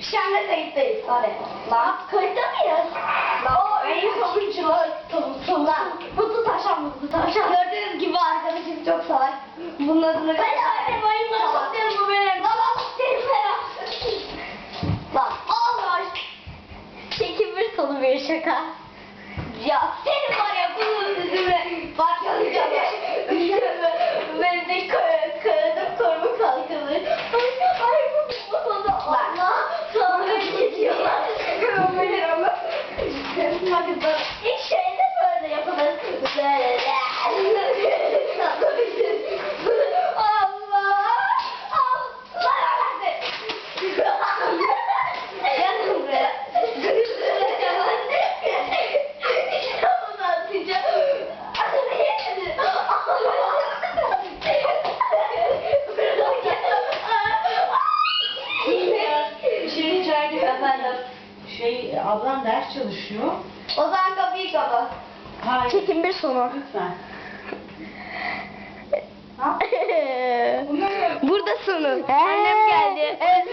Anda kayıttayız. Hadi. Lan kayıtta mıyız? Lan en sonuncular tutulsun lan. Mutlu taşan mutlu taşan. Gördüğünüz gibi arkadaşım çok salak. Bunun adını... Ben annem ayımları topluyorum bu benim. Lan Allah seni ferah. Lan Allah. Çekim bir sonu bir şaka. Ya senin Bak. İlk şey de böyle yapılır. Ee, ablam ders çalışıyor. O zaman kapıyı kapat. Hayır. Çekin bir sonu. Lütfen. Buradasınız. Annem geldi. Evet.